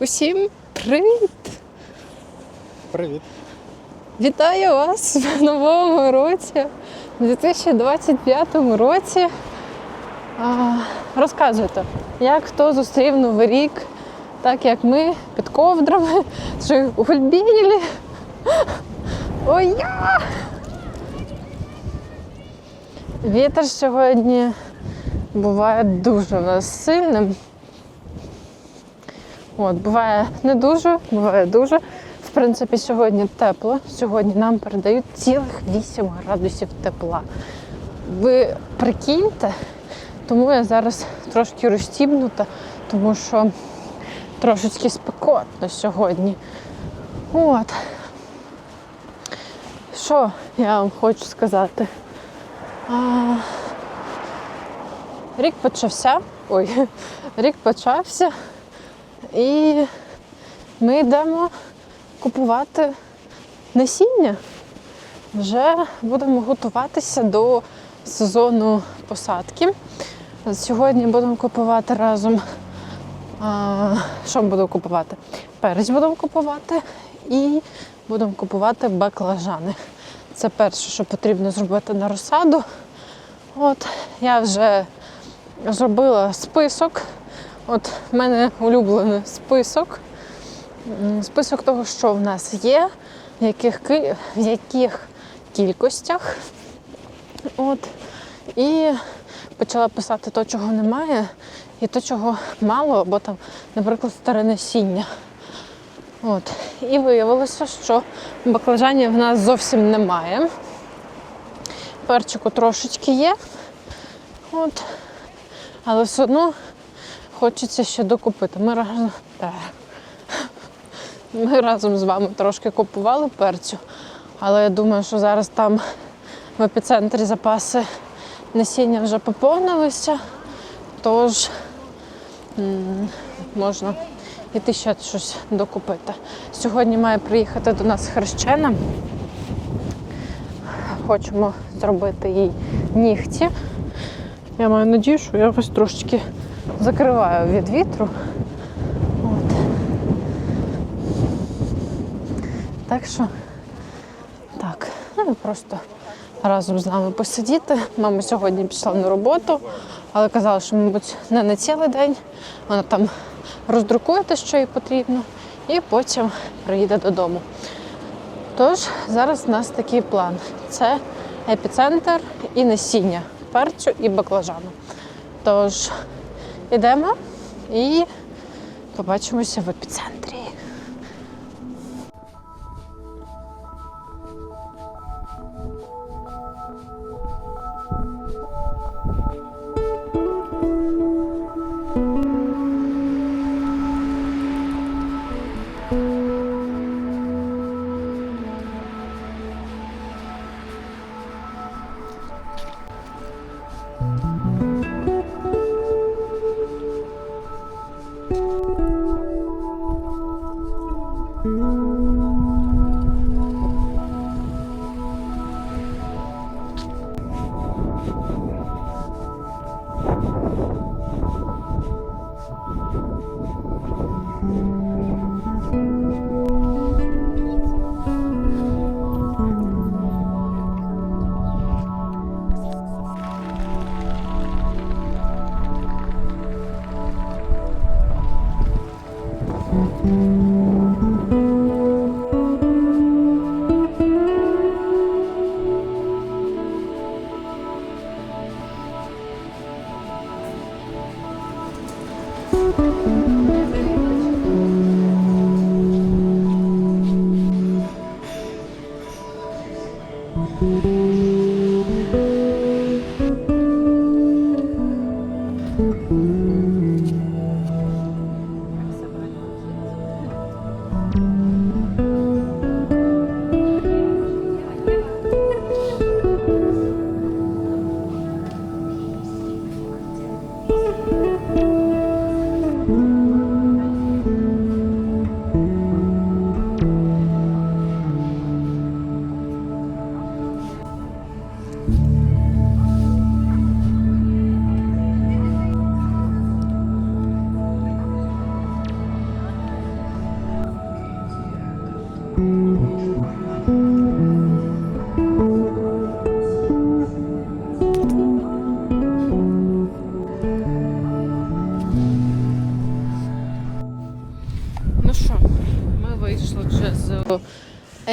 Усім привіт! Привіт. Вітаю вас в новому році, у 2025 році. А, розказуйте, як хто зустрів Новий рік, так як ми під ковдрами чи у гульбінілі. Ой! я! Вітер сьогодні буває дуже в нас сильним. От, буває не дуже, буває дуже. В принципі, сьогодні тепло. Сьогодні нам передають цілих 8 градусів тепла. Ви прикиньте, тому я зараз трошки розстібнута, тому що трошечки спекотно сьогодні. От. Що я вам хочу сказати? А, рік почався. Ой, рік почався. І ми йдемо купувати насіння. Вже будемо готуватися до сезону посадки. Сьогодні будемо купувати разом. А, що будемо купувати? Перець будемо купувати і будемо купувати баклажани. Це перше, що потрібно зробити на розсаду. От я вже зробила список. От в мене улюблений список. Список того, що в нас є, в яких, в яких кількостях. От. І почала писати то, чого немає, і то, чого мало, або там, наприклад, старе насіння. От. І виявилося, що баклажанів в нас зовсім немає. Перчику трошечки є. От. Але все одно хочеться ще докупити. Ми разом, ми разом з вами трошки купували перцю, але я думаю, що зараз там в епіцентрі запаси насіння вже поповнилися, тож можна іти ще щось докупити. Сьогодні має приїхати до нас хрещена. Хочемо зробити їй нігті. Я маю надію, що я ось трошечки закриваю від вітру. От. Так що так, ну просто разом з нами посидіти. Мама сьогодні пішла на роботу, але казала, що, мабуть, не на цілий день. Вона там роздрукує те, що їй потрібно, і потім приїде додому. Тож зараз у нас такий план: це епіцентр і насіння перцю і баклажану. Тож ідемо і побачимося в епіцентрі.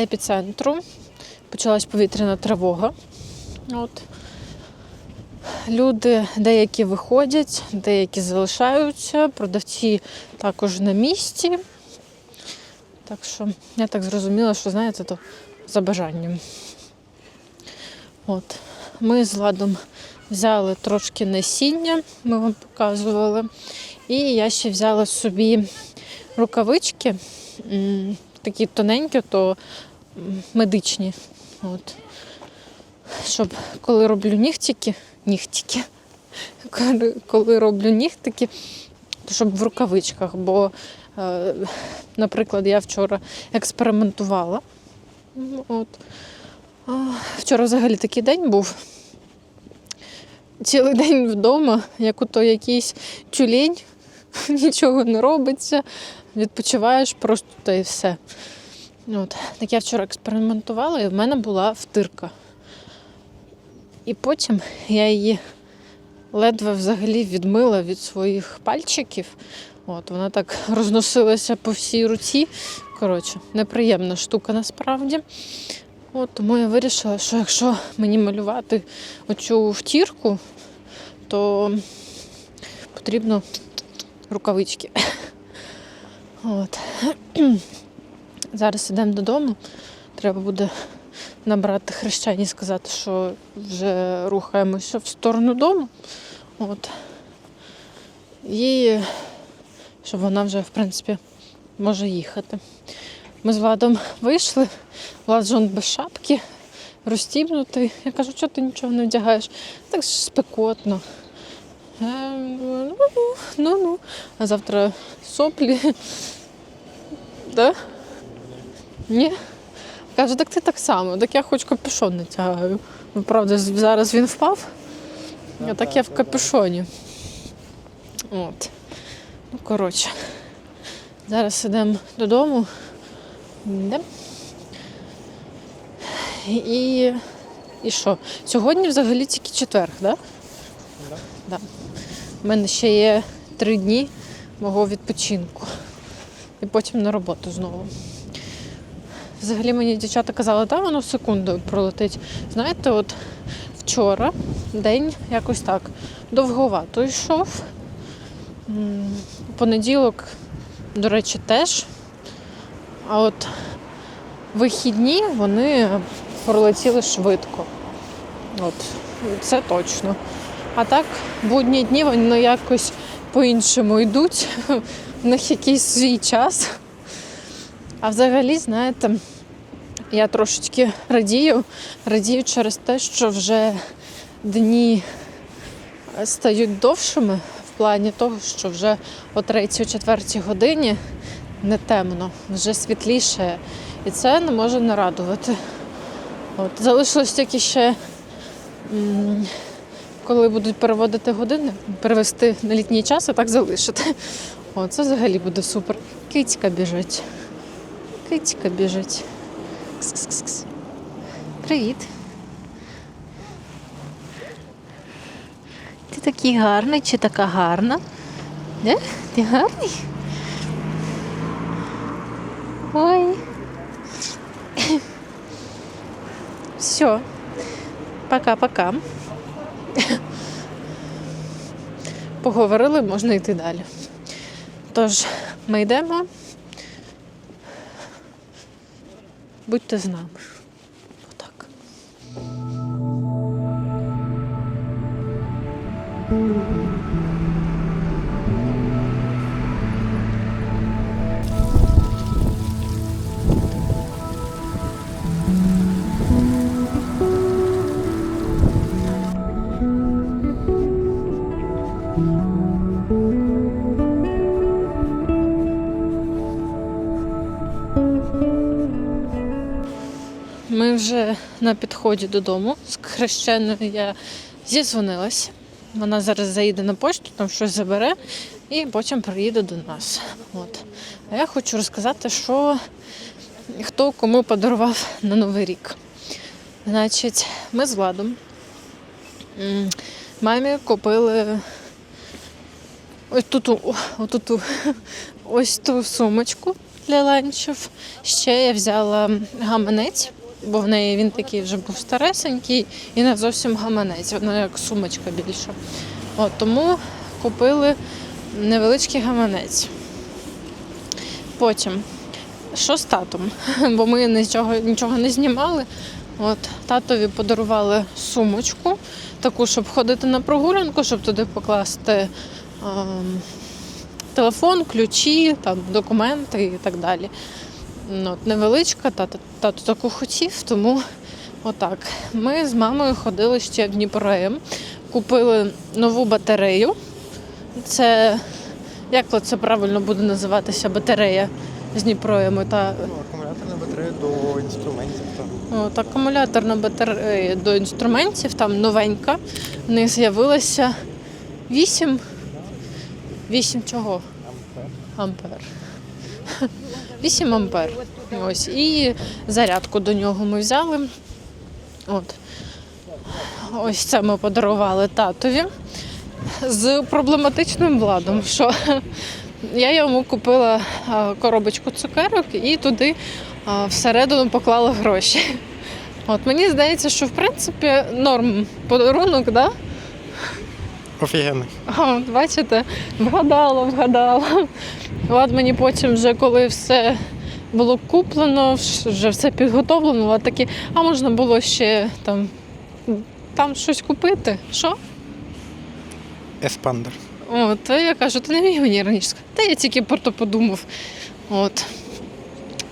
Епіцентру. Почалась повітряна тривога. От. Люди деякі виходять, деякі залишаються, продавці також на місці. Так що я так зрозуміла, що знаєте, то за бажанням. От. Ми з Владом взяли трошки насіння, ми вам показували. І я ще взяла собі рукавички, такі тоненькі, то медичні. От. Щоб коли роблю нігтики, нігтики, коли, роблю нігтики, то щоб в рукавичках. Бо, е, наприклад, я вчора експериментувала. От. Вчора взагалі такий день був. Цілий день вдома, як ото якийсь тюлень, нічого не робиться, відпочиваєш просто та і все. От. Так я вчора експериментувала, і в мене була втирка. І потім я її ледве взагалі відмила від своїх пальчиків. От, вона так розносилася по всій руці. Коротше, неприємна штука насправді. От, тому я вирішила, що якщо мені малювати оцю втірку, то потрібно рукавички. От. Зараз йдемо додому. Треба буде набрати хрещення і сказати, що вже рухаємося в сторону дому. От. І щоб вона вже, в принципі, може їхати. Ми з Владом вийшли, Влад жон без шапки, розстібнутий. Я кажу, що ти нічого не вдягаєш? Так спекотно. Е, Ну, ну, ну, ну. А завтра соплі. Да? Ні? Каже, так ти так само, так я хоч капюшон не тягаю. Ну, Правда, зараз він впав, а так я в капюшоні. От. Ну, коротше. Зараз йдемо додому. Йдемо. І, і що? Сьогодні взагалі тільки четверг, так? Да? Да. Да. У мене ще є три дні мого відпочинку. І потім на роботу знову. Взагалі мені дівчата казали, та воно секундою пролетить. Знаєте, от вчора день якось так довговато йшов. Понеділок, до речі, теж. А от вихідні вони пролетіли швидко. От, це точно. А так, будні дні вони якось по-іншому йдуть. У них якийсь свій час. А взагалі, знаєте, я трошечки радію, радію через те, що вже дні стають довшими в плані того, що вже о 3-4 годині не темно, вже світліше. І це не може не радувати. От, залишилось тільки ще, коли будуть переводити години, перевести на літній час і так залишити. О, це взагалі буде супер. Кицька біжить. Кицька біжить. Кс-кс-кс. Привіт. Ти такий гарний чи така гарна? Не? Ти гарний? Ой. Все. Пока-пока. Поговорили, можна йти далі. Тож, ми йдемо. Будьте з нами. Отак. Вже на підході додому. З хрещеною я зізвонилася. Вона зараз заїде на почту, там щось забере і потім приїде до нас. От. А я хочу розказати, що хто кому подарував на Новий рік. Значить, ми з Владом мамі купили ось тут, ось ту сумочку. для ланчів. Ще я взяла гаманець, бо в неї він такий вже був старесенький і не зовсім гаманець, воно як сумочка більша. От, тому купили невеличкий гаманець. Потім, що з татом? Бо ми нічого, нічого не знімали. От, татові подарували сумочку, таку, щоб ходити на прогулянку, щоб туди покласти ем, телефон, ключі, там, документи і так далі. Ну, невеличка, тато, тато таку хотів, тому отак. Ми з мамою ходили ще в Дніпром, купили нову батарею. Це як це правильно буде називатися батарея з Дніпроєм? Та Ну, акумуляторна батарея до інструментів. Там. От, акумуляторна батарея до інструментів, там новенька. В них з'явилося 8. 8 чого? Ампер. Ампер. 8 ампер. Ось. І зарядку до нього ми взяли. От. Ось це ми подарували татові з проблематичним владом. Що я йому купила коробочку цукерок і туди всередину поклала гроші. От мені здається, що в принципі норм подарунок, да? Офігенний. А, от бачите, вгадала, вгадала. Влад мені потім, вже коли все було куплено, вже все підготовлено, Влад такі, а можна було ще там, там щось купити. Що? Еспандер. От, то я кажу, ти не міг мені раніше. Та я тільки про то подумав. От.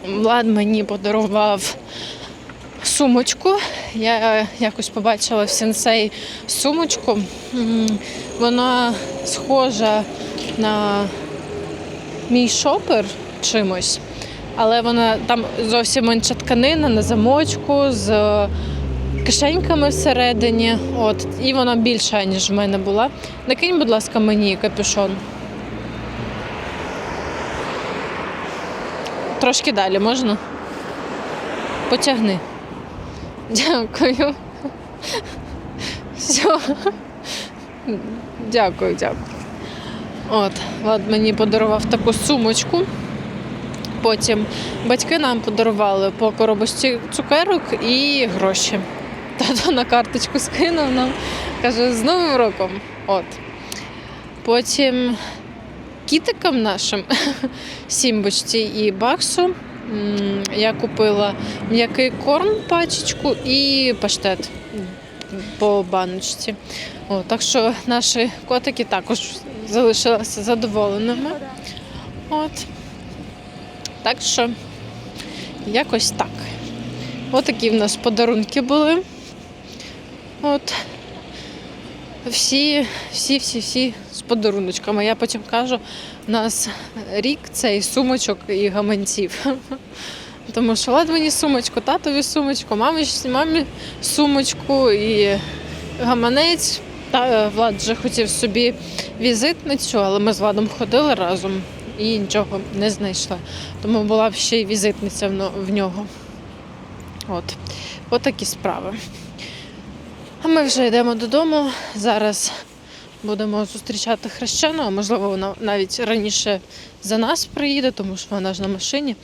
Влад мені подарував сумочку. Я якось побачила в сенсей сумочку. Вона схожа на мій шопер чимось, але вона там зовсім інша тканина на замочку з кишеньками всередині. От, і вона більша, ніж в мене була. Накинь, будь ласка, мені капюшон. Трошки далі можна? Потягни. Дякую. Все. Дякую, дякую. От, Влад мені подарував таку сумочку. Потім батьки нам подарували по коробочці цукерок і гроші. Тато на карточку скинув нам. Каже, з Новим роком. От. Потім кітикам нашим Сімбочці і Баксу. Я купила м'який корм пачечку і паштет по баночці. О, так що наші котики також залишилися задоволеними. От. Так що якось так. Отакі в нас подарунки були. От. Всі, всі, всі, всі подаруночками. Я потім кажу, у нас рік цей сумочок і гаманців. Тому що ладно мені сумочку, татові сумочку, мамі, мамі сумочку і гаманець. Та е, Влад вже хотів собі візитницю, але ми з Владом ходили разом і нічого не знайшли. Тому була б ще й візитниця в нього. От такі справи. А ми вже йдемо додому. Зараз будемо зустрічати хрещену, а можливо, вона навіть раніше за нас приїде, тому що вона ж на машині.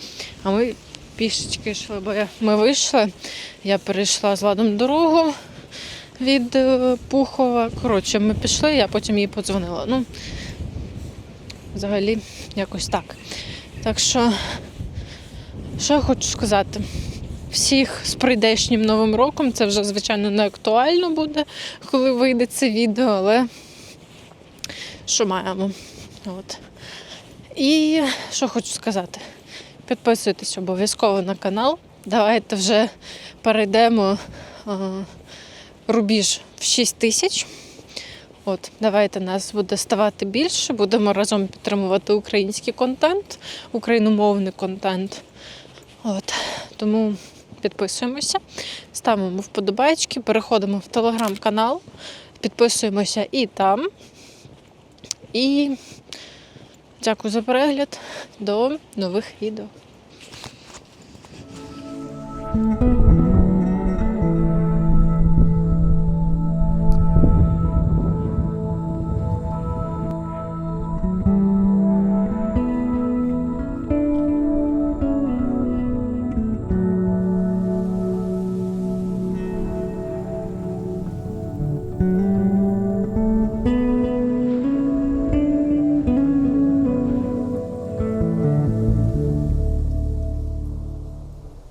А ми пішечки йшли, бо ми вийшли. Я перейшла з ладом дорогу від е, Пухова. Коротше, ми пішли, я потім їй подзвонила. Ну, взагалі, якось так. Так що, що я хочу сказати? Всіх з прийдешнім новим роком. Це вже, звичайно, не актуально буде, коли вийде це відео, але що маємо. От. І що хочу сказати. Підписуйтесь обов'язково на канал. Давайте вже перейдемо а, рубіж в 6 тисяч. От, давайте нас буде ставати більше, будемо разом підтримувати український контент, україномовний контент. От, тому підписуємося, ставимо вподобайки, переходимо в телеграм-канал, підписуємося і там. І дякую за перегляд. До нових відео.